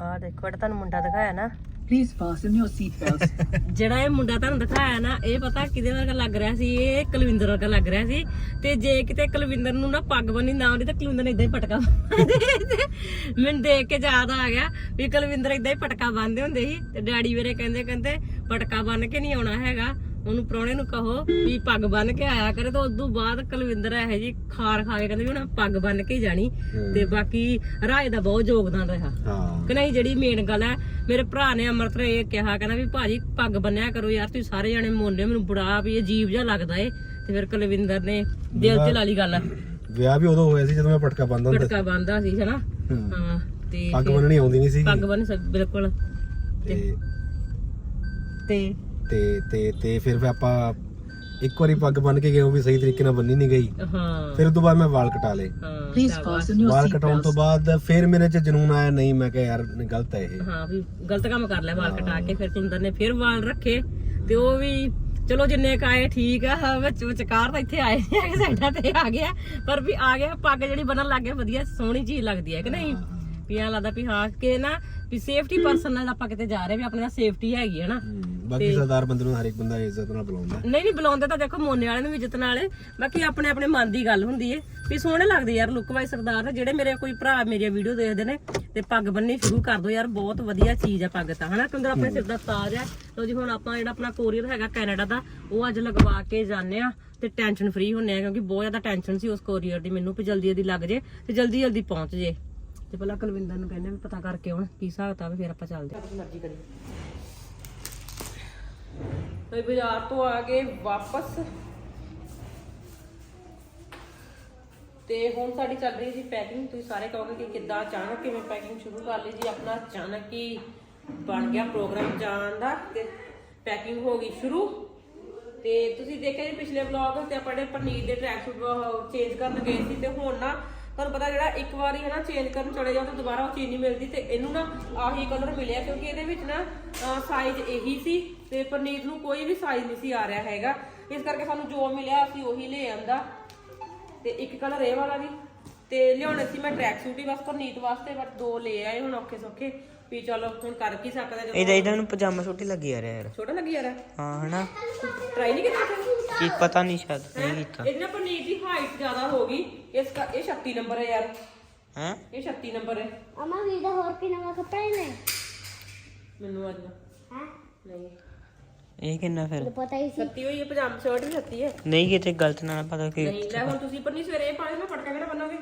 ਆ ਦੇਖੋ ਇਹ ਤੁਹਾਨੂੰ ਮੁੰਡਾ ਦਿਖਾਇਆ ਨਾ। Please fasten your seatbelts. ਜਿਹੜਾ ਇਹ ਮੁੰਡਾ ਤੁਹਾਨੂੰ ਦਿਖਾਇਆ ਨਾ ਇਹ ਪਤਾ ਕਿਹਦੇ ਵਰਗਾ ਲੱਗ ਰਿਹਾ ਸੀ? ਇਹ ਕੁਲਵਿੰਦਰ ਵਰਗਾ ਲੱਗ ਰਿਹਾ ਸੀ। ਤੇ ਜੇ ਕਿਤੇ ਕੁਲਵਿੰਦਰ ਨੂੰ ਨਾ ਪੱਗ ਬੰਨੀ ਨਾ ਆਉਂਦੀ ਤਾਂ ਕੁਲਵਿੰਦਰ ਨੇ ਇਦਾਂ ਹੀ ਪਟਕਾ ਮੈਨੂੰ ਦੇਖ ਕੇ ਯਾਦ ਆ ਗਿਆ ਵੀ ਕੁਲਵਿੰਦਰ ਇਦਾਂ ਹੀ ਪਟਕਾ ਬੰਨਦੇ ਹੁੰਦੇ ਸੀ। ਤੇ ਡੈਡੀ ਮੇਰੇ ਕਹਿੰਦੇ ਕਹਿੰਦੇ ਪਟਕਾ ਬੰਨ ਕੇ ਨਹੀਂ ਆਉਣਾ ਹੈਗਾ। ਉਹਨੂੰ ਪ੍ਰਾਹੁਣੇ ਨੂੰ ਕਹੋ ਵੀ ਪੱਗ ਬੰਨ ਕੇ ਆਇਆ ਕਰੇ। ਤੇ ਉਸ ਤੋਂ ਬਾਅਦ ਕੁਲਵਿੰਦਰ ਇਹੋ ਜੀ ਖਾਰ ਖਾ ਕੇ ਕਹਿੰਦੇ ਵੀ ਹੁਣ ਪੱਗ ਬੰਨ ਕੇ ਹੀ ਜਾਣੀ। ਤੇ ਬਾਕੀ ਰਾਜ ਦਾ ਬਹੁਤ ਯੋਗਦਾਨ ਰਿਹਾ। ਹਾਂ। ਕਿ ਨਹੀਂ ਜਿਹੜੀ ਮੇਨ ਗੱਲ ਹੈ ਮੇਰੇ ਭਰਾ ਨੇ ਅਮਰਤ ਨੇ ਇਹ ਕਿਹਾ ਕਹਿੰਦਾ ਵੀ ਭਾਜੀ ਪੱਗ ਬੰਨਿਆ ਕਰੋ ਯਾਰ ਤੁਸੀਂ ਸਾਰੇ ਜਣੇ ਮੋਨੇ ਮੈਨੂੰ ਬੜਾ ਵੀ ਅਜੀਬ ਜਿਹਾ ਲੱਗਦਾ ਏ। ਤੇ ਫਿਰ ਕੁਲਵਿੰਦਰ ਨੇ ਦਿਲ ਤੇ ਲਾਲੀ ਗੱਲ। ਵਿਆਹ ਵੀ ਉਦੋਂ ਹੋਇਆ ਸੀ ਜਦੋਂ ਮੈਂ ਪਟਕਾ ਬੰਨਦਾ ਹੁੰਦਾ ਪਟਕਾ ਬੰਨਦਾ ਸੀ ਹਨਾ? ਹਾਂ। ਤੇ ਪੱਗ ਬੰਨਣੀ ਆਉਂਦੀ ਨਹੀਂ ਸੀ ਪੱਗ ਬੰਨ ਬਿਲਕੁਲ। ਤੇ ਤੇ ਤੇ ਤੇ ਤੇ ਫਿਰ ਵੀ ਆਪਾਂ ਇੱਕ ਵਾਰੀ ਪੱਗ ਬੰਨ ਕੇ ਗਏ ਉਹ ਵੀ ਸਹੀ ਤਰੀਕੇ ਨਾਲ ਬੰਨੀ ਨਹੀਂ ਗਈ। ਹਾਂ। ਫਿਰ ਉਸ ਤੋਂ ਬਾਅਦ ਮੈਂ ਵਾਲ ਕਟਾ ਲਏ। ਹਾਂ Please ਸ਼ਾਬਾਸ਼। fasten your ਵਾਲ ਕਟਾਉਣ ਤੋਂ seatbelts. ਬਾਅਦ ਫਿਰ ਮੇਰੇ 'ਚ ਜਨੂਨ ਆਇਆ ਨਹੀਂ ਮੈਂ ਕਿਹਾ ਯਾਰ ਗਲਤ ਹੈ ਇਹ। ਹਾਂ ਵੀ ਗਲਤ ਕੰਮ ਕਰ ਲਿਆ ਵਾਲ ਕਟਾ ਕੇ ਫਿਰ ਕੁਲਵਿੰਦਰ ਨੇ ਫਿਰ ਵਾਲ ਰੱਖੇ ਤੇ ਉਹ ਵੀ ਚਲੋ ਜਿੰਨੇ ਕ ਆਏ ਠੀਕ ਆ ਵਿੱਚ ਵਿਚਕਾਰ ਤਾਂ ਇੱਥੇ ਆਏ ਨਹੀਂ ਹੈਗੇ ਸਾਈਡਾਂ ਤੇ ਆ ਗਿਆ ਪਰ ਵੀ ਆ ਗਿਆ ਪੱਗ ਜਿਹੜੀ ਬਣਨ ਲੱਗ ਗਿਆ ਵਧੀਆ ਸੋਹਣੀ ਚੀਜ਼ ਲੱਗਦੀ ਹੈ ਕਿ ਨਹੀਂ? ਵੀ ਲੱਗਦਾ ਵੀ ਹਾਂ ਕਿ ਨਾ ਵੀ ਸੇਫਟੀ ਪਰਸਨ ਨਾਲ ਆਪਾਂ ਕਿਤੇ ਜਾ ਰਹੇ ਵੀ ਆਪਣੇ ਨਾਲ ਸੇਫਟੀ ਹੈਗੀ ਹੈ ਨਾ ਬਾਕੀ ਸਰਦਾਰ ਬੰਦੇ ਨੂੰ ਹਰ ਇੱਕ ਬੰਦਾ ਇੱਜ਼ਤ ਨਾਲ ਬੁਲਾਉਂਦਾ। ਨਹੀਂ ਨਹੀਂ ਬੁਲਾਉਂਦੇ ਤਾਂ ਦੇਖੋ ਮੋਨੇ ਵਾਲੇ ਨੂੰ ਵੀ ਇੱਜ਼ਤ ਨਾਲ। ਬਾਕੀ ਆਪਣੇ ਆਪਣੇ ਮਨ ਦੀ ਗੱਲ ਹੁੰਦੀ ਏ ਵੀ ਸੋਹਣੇ ਲੱਗਦੇ ਯਾਰ ਲੁੱਕ ਵਾਈ ਸਰਦਾਰ ਨੇ ਜਿਹੜੇ ਮੇਰੇ ਕੋਈ ਭਰਾ ਮੇਰੀਆਂ ਵੀਡੀਓ ਦੇਖਦੇ ਨੇ ਤੇ ਪੱਗ ਬੰਨਣੀ ਸ਼ੁਰੂ ਕਰ ਦੋ ਯਾਰ ਬਹੁਤ ਵਧੀਆ ਚੀਜ਼ ਆ ਪੱਗ ਤਾਂ ਹਨਾ? ਕਿਉਂਕਿ ਆਪਣੇ ਸਿਰ ਦਾ ਤਾਜ ਹੈ ਲੋ ਜੀ ਹੁਣ ਆਪਾਂ ਜਿਹੜਾ ਆਪਣਾ ਕੋਰੀਅਰ ਹੈਗਾ ਕੈਨੇਡਾ ਦਾ ਉਹ ਅੱਜ ਲਗਵਾ ਕੇ ਜਾਂਦੇ ਆ ਤੇ ਟੈਨਸ਼ਨ ਫ੍ਰੀ ਹੁੰਨੇ ਆ ਕਿਉਂਕਿ ਬਹੁਤ ਜ਼ਿਆਦਾ ਟੈਨਸ਼ਨ ਸੀ ਉਸ ਕੋਰੀਅਰ ਦੀ ਮੈਨੂੰ ਵੀ ਜਲਦੀ ਜਲਦੀ ਲੱਗ ਜੇ ਤੇ ਜਲਦੀ ਜਲਦੀ ਪਹੁੰਚ ਜੇ। ਤੇ ਪਹਿਲਾਂ ਕੁਲਵਿੰਦਰ ਨੂੰ ਕਹਿੰਦੇ ਵੀ ਪਤਾ ਕਰਕੇ ਹੁਣ ਕੀ ਹਿਸਾਬ ਕਿਤਾਬ ਹੈ, ਫਿਰ ਆਪਾਂ ਚੱਲਦੇ ਹਾਂ ਮਰਜ਼ੀ ਕਰੀ ਤੇ ਬਾਜ਼ਾਰ ਤੋਂ ਆ ਗਏ ਵਾਪਸ। ਤੇ ਹੁਣ ਸਾਡੀ ਚੱਲ ਰਹੀ ਜੀ ਪੈਕਿੰਗ ਤੁਸੀਂ ਸਾਰੇ ਕਹੋਗੇ ਕਿ ਕਿੱਦਾਂ ਅਚਾਨਕ ਕਿਵੇਂ ਪੈਕਿੰਗ ਸ਼ੁਰੂ ਕਰ ਲਈ ਜੀ? ਆਪਣਾ ਅਚਾਨਕ ਹੀ ਬਣ ਗਿਆ ਪ੍ਰੋਗਰਾਮ ਜਾਣ ਦਾ ਤੇ ਪੈਕਿੰਗ ਹੋ ਗਈ ਸ਼ੁਰੂ। ਤੇ ਤੁਸੀਂ ਦੇਖਿਆ ਜੀ ਪਿਛਲੇ ਵਲੌਗ ਤੇ ਆਪਾਂ ਜਿਹੜੇ ਪਨੀਰ ਦੇ ਟਰੈਕ ਸੂਟ ਚੇਂਜ ਕਰਨ ਗਏ ਸੀ ਤੇ ਹੁਣ ਨਾ ਤੁਹਾਨੂੰ ਪਤਾ ਜਿਹੜਾ ਇੱਕ ਵਾਰੀ ਹੈ ਨਾ ਚੇਂਜ ਕਰਨ ਚਲੇ ਜਾਓ ਤੇ ਦੁਬਾਰਾ ਉਹ ਚੀਜ਼ ਨਹੀਂ ਮਿਲਦੀ ਤੇ ਇਹਨੂੰ ਨਾ ਆਹੀ ਕਲਰ ਮਿਲਿਆ ਕਿਉਂਕਿ ਇਹਦੇ ਵਿੱਚ ਨਾ ਸਾਈਜ਼ ਇਹੀ ਸੀ ਤੇ ਪਰਨੀਤ ਨੂੰ ਕੋਈ ਵੀ ਸਾਈਜ਼ ਨਹੀਂ ਸੀ ਆ ਰਿਹਾ ਹੈਗਾ। ਇਸ ਕਰਕੇ ਸਾਨੂੰ ਜੋ ਮਿਲਿਆ ਅਸੀਂ ਉਹੀ ਲੈ ਆਂਦਾ। ਤੇ ਇੱਕ ਕਲਰ ਇਹ ਵਾਲਾ ਵੀ। ਤੇ ਲਿਆਉਣੇ ਸੀ ਮੈਂ ਟਰੈਕ ਸੂਟ ਹੀ ਬਸ ਪਰਨੀਤ ਵਾਸਤੇ ਬਟ ਦੋ ਲੈ ਆਏ ਹੁਣ ਔਖੇ ਸੌਖੇ। ਵੀ ਚਲੋ ਹੁਣ ਕਰ ਕੀ ਸਕਦਾ ਜਦੋਂ ਇਹਦਾ ਇਹਦਾ ਨੂੰ ਪਜਾਮਾ ਛੋਟੀ ਲੱਗੀ ਆ ਰਿਹਾ ਯਾਰ। ਛੋਟਾ ਲੱਗੀ ਯਾਰ ਹਾਂ ਹਨਾ? ਟਰਾਈ ਨਹੀਂ ਕੀਤਾ ਕੀ ਪਤਾ ਨਹੀਂ ਸ਼ਾਇਦ ਨਹੀਂ ਕੀਤਾ। ਇਹਦੇ ਨਾਲ ਪਨੀਰ ਦੀ ਹਾਈਟ ਜ਼ਿਆਦਾ ਹੋ ਗਈ। ਇਸ ਦਾ ਇਹ 36 ਨੰਬਰ ਹੈ ਯਾਰ। ਹੈ? ਇਹ 36 ਨੰਬਰ ਹੈ ਅਮਾ ਵੀਰ ਦਾ ਹੋਰ ਕੀ ਨਵਾਂ ਕੱਪੜਾ ਹੀ ਨੇ ਮੈਨੂੰ ਅੱਜ ਹਾਂ? ਨਹੀਂ। ਇਹ ਕਿੰਨਾ ਫਿਰ? ਪਤਾ ਹੀ ਸੀ। 36 ਹੋਈ ਹੈ ਪਜਾਮਾ ਸ਼ਰਟ ਵੀ 36 ਹੈ ਨਹੀਂ ਕਿਤੇ ਗਲਤ ਨਾ ਪਤਾ ਕਿ ਨਹੀਂ ਲੈ ਹੁਣ ਤੁਸੀਂ ਪਰਨੀ ਸਵੇਰੇ ਇਹ ਪਾਣੇ ਨਾ ਫਟਕਾ ਕਿਹੜਾ ਬੰਨੋਗੇ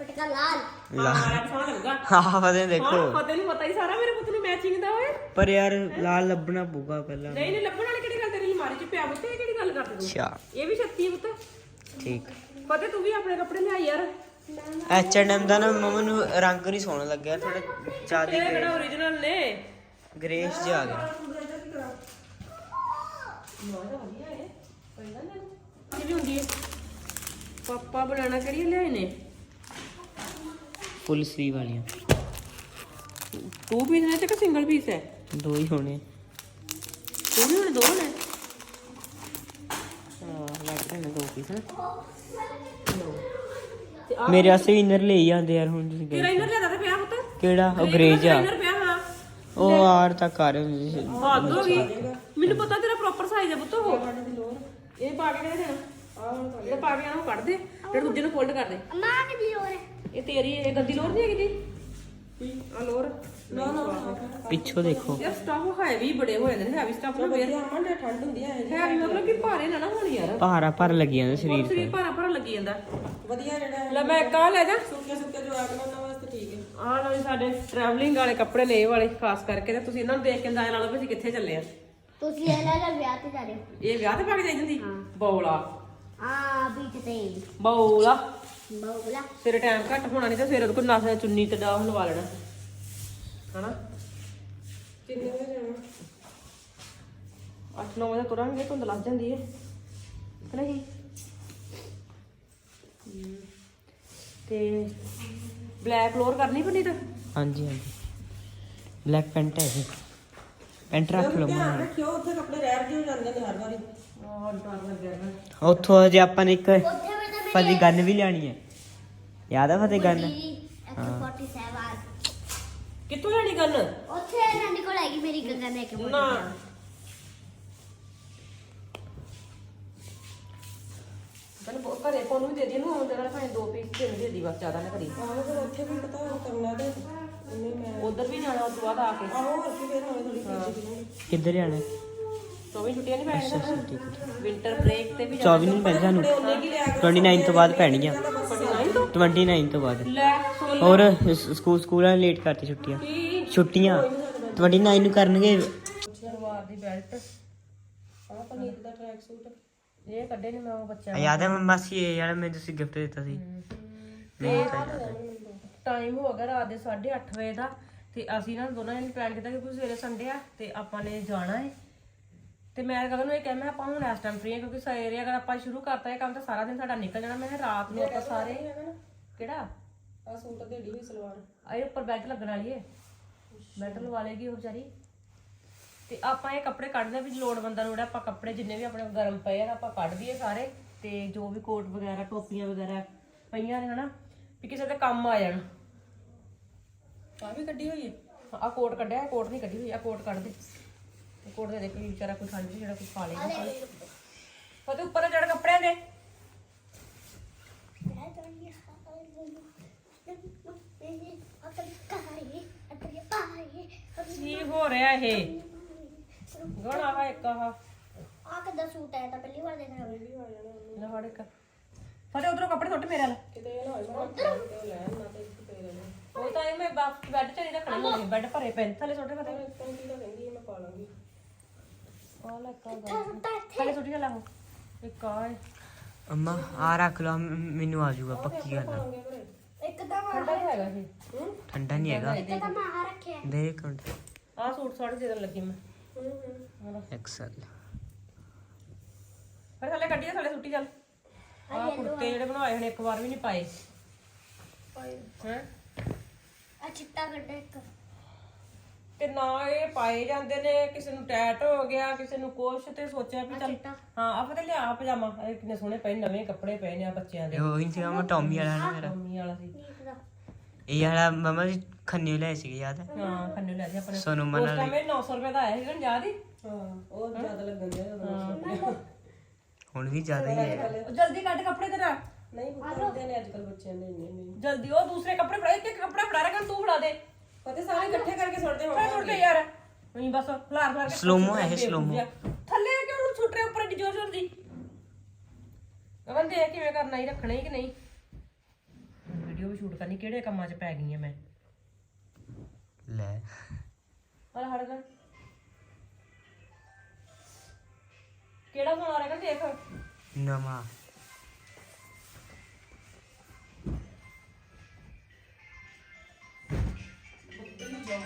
ਪਟਕਾ ਲਾਲ। ਹਾਂ ਮਾਰਾ ਸੋਹਣਾ ਲੱਗੂਗਾ। ਹਾਂ ਪਤਾ ਦੇਖੋ ਹਾਂ ਪਤਾ ਨਹੀਂ ਪਤਾ ਹੀ ਸਾਰਾ ਮੇਰੇ ਪੁੱਤ ਨੂੰ ਮੈਚਿੰਗ ਦਾ ਓਏ। ਪਰ ਯਾਰ ਲਾਲ ਲੱਭਣਾ ਪਊਗਾ ਪਹਿਲਾਂ। ਨਹੀਂ ਨਹੀਂ ਲੱਭਣ ਵਾਲੀ ਕਿਹੜੀ ਗੱਲ ਤੇਰੀ ਅਲਮਾਰੀ 'ਚ ਪਿਆ ਪੁੱਤ? ਇਹ ਕਿਹੜੀ ਗੱਲ ਕਰਦੇ ਤੂੰ? ਅੱਛਾ। ਇਹ ਵੀ 36 ਹੈ ਪੁੱਤ। ਠੀਕ। ਪਤਾ ਤੂੰ ਵੀ ਆਪਣੇ ਕੱਪੜੇ ਲਿਆ ਯਾਰ। ਐਚ ਐਂਡ ਐਮ ਦਾ ਨਾ ਮਮਾ ਨੂੰ ਰੰਗ ਨਹੀਂ ਸੋਹਣਾ ਲੱਗਿਆ ਥੋੜਾ ਜ਼ਿਆਦਾ ਇਹ ਕਿਹੜਾ ਓਰੀਜਨਲ ਨੇ? ਗ੍ਰੇਸ਼ ਜਿਹਾ ਆ ਗਿਆ। ਕਿਹੜੀ ਹੁੰਦੀ ਹੈ ਪਾਪਾ ਬਣਾਣਾ ਕਿਹੜੀ ਲਿਆਏ ਨੇ? ਫੁੱਲ ਸਲੀਵ ਵਾਲੀਆਂ। ਟੂ ਪੀਸ ਨੇ ਤੇ ਕਿ ਸਿੰਗਲ ਪੀਸ ਹੈ? ਦੋ ਹੀ ਹੋਣੇ। ਦੋ ਨੇ ਹੁਣ ਦੋ ਨੇ ਹਾਂ ਲੱਗ ਰਹੇ ਨੇ ਦੋ ਪੀਸ ਤੇ ਆ ਮੇਰੇ ਵਾਸਤੇ ਇਨਰ ਲੈ ਹੀ ਆਂਦੇ ਯਾਰ ਹੁਣ ਤੁਸੀਂ ਗਏ ਇਨਰ ਲਿਆਦਾ ਤੇ ਪਿਆ ਪੁੱਤ। ਕਿਹੜਾ? ਉਹ ਗ੍ਰੇਜ ਆ। ਹਾਂ। ਉਹ ਆਰ ਤੱਕ ਆ ਰਹੇ ਹੁੰਦੇ ਸੀ। ਹੱਦ ਹੋ ਗਈ। ਮੈਨੂੰ ਪਤਾ ਤੇਰਾ ਪ੍ਰੋਪਰ ਸਾਈਜ਼ ਹੈ ਪੁੱਤ ਉਹ। ਇਹ ਪਾ ਕੇ ਕਿਹਦੇ ਦੇਣਾ ਇਹ ਪਾ ਕੇ ਆਣਾ ਕੱਢ ਦੇ। ਫਿਰ ਦੂਜੇ ਨੂੰ ਫੋਲਡ ਕਰ ਦੇ। ਅਮਾ ਕਿਦੀ ਹੋਰ ਹੈ? ਇਹ ਤੇਰੀ ਇਹ ਗੰਦੀ ਲੋਰ ਨਹੀਂ ਹੈਗੀ ਜੀ? ਆ ਲੋਰ? ਨਾ ਨਾ ਪਿੱਛੋਂ ਦੇਖੋ। ਯਾਰ ਸਟਾਫ ਹੈਵੀ ਬੜੇ ਹੋ ਜਾਂਦੇ ਨੇ ਹੈਵੀ ਸਟਾਫ ਨਾ ਵੇਰ ਠੰਡ ਠੰਡ ਹੁੰਦੀ ਹੈ ਹੈਵੀ ਮਤਲਬ ਕਿ ਭਾਰੇ ਨਾ ਨਾ ਹੋਣ ਯਾਰ। ਭਾਰਾ ਭਾਰ ਲੱਗੀ ਜਾਂਦਾ ਸਰੀਰ ਸਰੀਰ ਭਾਰਾ ਭਾਰਾ ਲੱਗੀ ਜਾਂਦਾ। ਵਧੀਆ ਜਿਹੜਾ ਲੈ ਮੈਂ ਕਾ ਲੈ ਜਾ। ਸੁੱਕੇ ਸੁੱਕੇ ਜੋ ਆਗਣਾ ਵਾਸਤੇ ਠੀਕ ਹੈ। ਆਹ ਲਓ ਜੀ ਸਾਡੇ ਟਰੈਵਲਿੰਗ ਵਾਲੇ ਕੱਪੜੇ ਲਏ ਵਾਲੇ ਖਾਸ ਕਰਕੇ ਤੇ ਤੁਸੀਂ ਇਹਨਾਂ ਨੂੰ ਦੇਖ ਕੇ ਅੰਦਾਜ਼ਾ ਲਾ ਲਓ ਵੀ ਅਸੀਂ ਕਿੱਥੇ ਚੱਲੇ ਆ। ਤੁਸੀਂ ਇਹਨਾਂ ਦਾ ਵਿਆਹ ਤੇ ਜਾ ਰਹੇ ਹੋ। ਇਹ ਵਿਆਹ ਤੇ ਪਾ ਕੇ ਜਾਈ ਜਾਂਦੀ ਬੌਲਾ। ਆ ਬੀਚ ਤੇ। ਬੌਲਾ। ਬੋਲਾ ਤੇਰੇ ਟਾਈਮ ਘੱਟ ਹੋਣਾ ਨਹੀਂ ਤਾਂ ਸਵੇਰੇ ਉਹਦੇ ਕੋਲ ਨਾਸਾ ਚੁੰਨੀ ਤੇ ਦਾ ਲਵਾ ਲੈਣਾ। ਹਨਾ? ਕਿੰਨੇ ਵਜੇ ਜਾਣਾ? 8-9 ਵਜੇ ਤੁਰਾਂਗੇ ਧੁੰਦ ਲੱਗ ਜਾਂਦੀ ਹੈ ਕਿ ਨਹੀਂ? ਹਮ, ਤੇ ਬਲੈਕ ਲੋਰ ਕਰਨੀ ਪਣੀ ਤਾਂ ਹਾਂਜੀ ਹਾਂਜੀ। ਬਲੈਕ ਪੈਂਟ ਹੈ ਇਹ। ਪੈਂਟ ਰੱਖ ਲਓ ਮਾਂ ਰੱਖਿਓ ਉੱਥੇ ਕੱਪੜੇ ਰਹਿ ਜਿਹੇ ਜਾਂਦੇ ਨੇ ਹਰ ਵਾਰੀ। ਆਹ ਡਰ ਲੱਗਿਆ ਨਾ ਉੱਥੋਂ ਜੇ ਆਪਾਂ ਨੇ ਇੱਕ ਉੱਥੇ ਤਾਂ ਫਤਿਹ ਗਨ ਵੀ ਲਿਆਣੀ ਹੈ। ਯਾਦ ਆ ਫਤਿਹ ਗਨ? ਮੇਰੀ 147 ਕਿੱਥੋਂ ਲੈਣੀ ਗੱਲ ਉੱਥੇ ਨਾਨੀ ਕੋਲ ਆਏਗੀ ਮੇਰੀ ਗੰਗਾ ਨੇ ਇੱਕ ਨਾ। ਤੈਨੂੰ ਬਹੁਤ ਘਰੇ ਕੋਲ ਵੀ ਦੇ ਦੀ ਨੂੰ ਆਉਂਦੇ ਨਾਲ ਭਾਵੇਂ ਦੋ ਪੀਸ ਦੇ ਦੇ ਦੀ ਬਸ ਜ਼ਿਆਦਾ ਨਾ ਕਰੀ। ਆਹੋ ਫਿਰ ਉੱਥੇ ਵੀ ਪਤਾ ਕਰਨਾ ਤੇ ਉਧਰ ਵੀ ਜਾਣਾ ਉਸ ਤੋਂ ਬਾਅਦ ਆ ਕੇ। ਆਹੋ ਹੋਰ ਕੀ ਫੇਰ ਹੋਣੀ ਥੋੜੀ ਕਿੱਧਰ ਜਾਣਾ? 24 ਛੁੱਟੀਆਂ ਨਹੀਂ ਪੈਣੀਆਂ? ਵਿੰਟਰ ਬ੍ਰੇਕ ਤੇ ਵੀ 24 ਨੂੰ ਪੈਣੀ ਸਾਨੂੰ 29 ਤੋਂ ਬਾਅਦ ਪੈਣੀ ਆ 29 ਤੋਂ? 29 ਤੋਂ ਬਾਅਦ। ਸ- ਸਕੂਲ ਸਕੂਲਾਂ ਲੇਟ ਕਰਤੀ ਛੁੱਟੀਆਂ। ਛੁੱਟੀਆਂ। 29 ਨੂੰ ਕਰਨਗੇ। ਸਲਵਾਰ ਦੀ ਬੈਲਟ ਆਹ ਪਨੀਰ ਦਾ ਟਰੈਕ ਸੂਟ ਇਹ ਕੱਢੇ ਨੇ ਮੈਂ ਉਹ ਬੱਚਿਆਂ ਯਾਦ ਹੈ ਮਾਸੀ ਇਹ ਯਾਰ ਮੈਂ ਤੁਸੀਂ ਗਿਫਟ ਦਿੱਤਾ ਸੀ। ਟਾਈਮ ਹੋ। ਗਿਆ ਰਾਤ ਦੇ 8:30 ਵਜੇ ਦਾ। ਤੇ ਅਸੀਂ ਨਾ ਦੋਨਾਂ ਨੇ ਪਲਾਨ ਕੀਤਾ ਕਿ ਸਵੇਰੇ ਸੰਡੇ ਆ ਤੇ ਆਪਾਂ ਨੇ ਜਾਣਾ ਹੈ ਤੇ ਮੈਂ ਗਗਨ ਨੂੰ ਇਹ ਕਹਿ ਮੈਂ ਆਪਾਂ ਹੁਣ ਇਸ ਟਾਈਮ ਫ੍ਰੀ ਆ ਕਿਉਂਕਿ ਸਵੇਰੇ ਅਗਰ ਆਪਾਂ ਸ਼ੁਰੂ ਕਰਤਾ ਇਹ ਕੰਮ ਤਾਂ ਸਾਰਾ ਦਿਨ ਸਾਡਾ ਨਿਕਲ ਜਾਣਾ ਮੈਂ ਕਿਹਾ ਰਾਤ ਨੂੰ ਆਪਾਂ ਸਾਰੇ ਕਿਹੜਾ? ਆ ਸੂਟ ਦੇੜੀ ਹੋਈ ਸਲਵਾਰ। ਆਏ ਉੱਪਰ ਬੈਲਟ ਲੱਗਣ ਵਾਲੀ ਹੈ ਬੈਲਟ ਲਵਾ ਲੇਗੀ ਉਹ ਵਿਚਾਰੀ। ਤੇ ਆਪਾਂ ਇਹ ਕੱਪੜੇ ਕੱਢਦੇ ਵੀ ਲੋੜਵੰਦਾਂ ਨੂੰ ਜਿਹੜਾ ਆਪਾਂ ਕੱਪੜੇ ਜਿੰਨੇ ਵੀ ਆਪਣੇ ਗਰਮ ਪਏ ਆ ਆਪਾਂ ਕੱਢ ਦਈਏ ਸਾਰੇ। ਤੇ ਜੋ ਵੀ ਕੋਟ ਵਗੈਰਾ ਟੋਪੀਆਂ ਵਗੈਰਾ ਪਈਆਂ ਨੇ ਹਨਾ ਵੀ ਕਿਸੇ ਦੇ ਕੰਮ ਆ ਜਾਣ। ਆ ਵੀ ਕੱਢੀ ਹੋਈ ਹੈ ਆ ਕੋਟ ਕੱਢਿਆ ਕੋਟ ਨਹੀਂ ਕੱਢੀ ਹੋਈ ਆ ਕੋਟ ਕੱਢ ਦੇ। ਇਹ ਕੋਟ ਦੇ ਦੇ ਕੋਈ ਵਿਚਾਰਾ ਕੋਈ 'ਚ ਜਿਹੜਾ ਕੋਈ ਖਾ ਲੇਗਾ। ਫਤੇ ਉੱਪਰ ਜੜ ਕੱਪੜਿਆਂ ਦੇ? ਕੀ ਹੋ ਰਿਹਾ ਇਹ? ਗਣਾ ਵਾ ਇੱਕ ਆਹ। ਆ ਕਿੱਦਾਂ ਸੂਟ ਆਇਆ ਤਾਂ ਪਹਿਲੀ ਵਾਰ ਦੇਖ ਰਿਹਾ ਲੈ ਫੜ ਇੱਕ। ਫਤੇ ਉਧਰੋਂ ਕੱਪੜੇ ਸੁੱਟ ਮੇਰੇ ਨਾਲ ਉਹ ਤਾਂ ਇਹ ਮੈਂ ਬੈੱਡ 'ਚ ਨਹੀਂ ਰੱਖਣੇ ਬੈੱਡ ਭਰੇ ਪਏ ਨੇ। ਥੱਲੇ ਸੁੱਟੇ ਫਤੇ ਆ ਲੈ ਕਾ ਥੱਲੇ ਸੁੱਟੀ ਲੈ ਲਓ ਇੱਕ ਆ ਹੈ। ਅੰਮਾ ਆ ਰੱਖ ਲਓ ਮ- ਮੈਨੂੰ ਆ ਜਾਊਗਾ ਪੱਕੀ ਗੱਲ ਆ ਇੱਕ ਤਾਂ ਮੈਂ ਠੰਡਾ ਹੀ ਹੈਗਾ ਇਹ ਠੰਡਾ ਨਹੀਂ ਹੈਗਾ ਇੱਕ ਤਾਂ ਮੈਂ ਆ ਰੱਖਿਆ ਦੇ ਕਾਉਂਟ ਆਹ ਸੂਟ ਸਾੜ ਦੇ ਦੇਣ ਲੱਗੀ ਮੈਂ ਐਕਸਲ ਫਿਰ ਥੱਲੇ ਕੱਢੀ ਤੇ ਥੱਲੇ ਸੁੱਟੀ ਚੱਲ ਆਹ ਕੁੜਤੇ ਜਿਹੜੇ ਬਣਾਏ ਹਨ ਇੱਕ ਵਾਰ ਵੀ ਨਹੀਂ ਪਾਏ ਹੈ ਆ ਚਿੱਟਾ ਕੱਢ ਇੱਕ ਤੇ ਨਾ ਇਹ ਪਾਏ ਜਾਂਦੇ ਨੇ ਕਿਸੇ ਨੂੰ ਟੈਟ ਹੋ ਗਿਆ ਕਿਸੇ ਨੂੰ ਕੁਛ ਤੇ ਸੋਚਿਆ ਵੀ ਚੱਲ ਹਾਂ ਆਪਾਂ ਤੇ ਲਿਆ ਪਜਾਮਾ ਇਹ ਕਿੰਨੇ ਸੋਹਣੇ ਪਏ ਨਵੇਂ ਕੱਪੜੇ ਪਏ ਨੇ ਆ ਬੱਚਿਆਂ ਦੇ। ਇਹ ਉਹੀ ਸੀ ਮੈਂ ਟੌਮੀ ਵਾਲਾ ਨਾ ਮੇਰਾ। ਮੰਮੀ ਵਾਲਾ ਸੀ। ਇਹ ਵਾਲਾ ਮਮਾ ਜੀ ਖੰਨੇ ਲੈ ਸੀ ਯਾਦ ਹੈ? ਹਾਂ ਖੰਨੇ ਲੈ ਜੀ ਆਪਣੇ। ਸੋਨੂੰ ਉਸ ਮਨਾ ਟਾਈਮ ਇਹ 900 ਰੁਪਏ ਦਾ ਆਇਆ ਸੀ ਨਾ ਯਾਦ ਹੀ ਹਾਂ ਉਹ ਜ਼ਿਆਦਾ ਲੱਗਣ ਦੇ। ਹੁਣ ਵੀ ਜ਼ਿਆਦਾ ਹੀ ਹੈ ਜਲਦੀ ਕੱਢ ਕੱਪੜੇ ਤੇਰਾ। ਨਹੀਂ ਪੁੱਛਦੇ ਨੇ ਅੱਜ ਕੱਲ ਬੱਚਿਆਂ ਨੇ ਨਹੀਂ ਜਲਦੀ ਉਹ ਦੂਸਰੇ ਕੱਪੜੇ ਫੜਾ ਇੱਕ ਕੱਪੜਾ ਫੜਾ ਰਿਹਾ ਤੂੰ ਫੜਾ ਦੇ। ਪਤੇ ਸਾਰੇ ਇਕੱਠੇ ਕਰਕੇ ਸੁੱਟਦੇ ਹੋਣਗੇ ਸੁੱਟਦੇ ਯਾਰ। ਨਹੀਂ ਬਸ ਫਲਾਰ ਫਲਾਰ ਕੇ Slow-mo ਹੈ ਇਹ, slow-mo। ਥੱਲੇ ਕਿਉਂ ਨੂੰ ਛੁੱਟ ਰਿਹਾ ਉੱਪਰ ਜ਼ੋਰ ਜ਼ੋਰ ਦੀ। ਅਗਨ ਦੇਖ ਕਿਵੇਂ ਕਰਨਾ ਹੀ ਰੱਖਣਾ ਹੀ ਕਿ ਨਹੀਂ? ਵੀਡੀਓ ਵੀ ਸ਼ੂਟ ਕਰਨੀ ਕਿਹੜੇ ਕੰਮਾਂ 'ਚ ਪੈ ਗਈ ਆ ਮੈਂ? ਲੈ। ਪਰ ਹੜ ਗਣ ਕਿਹੜਾ ਫੋਨ ਆ ਰਿਹਾ ਕਿ ਦੇਖ? ਨਵਾਂ। 给你剪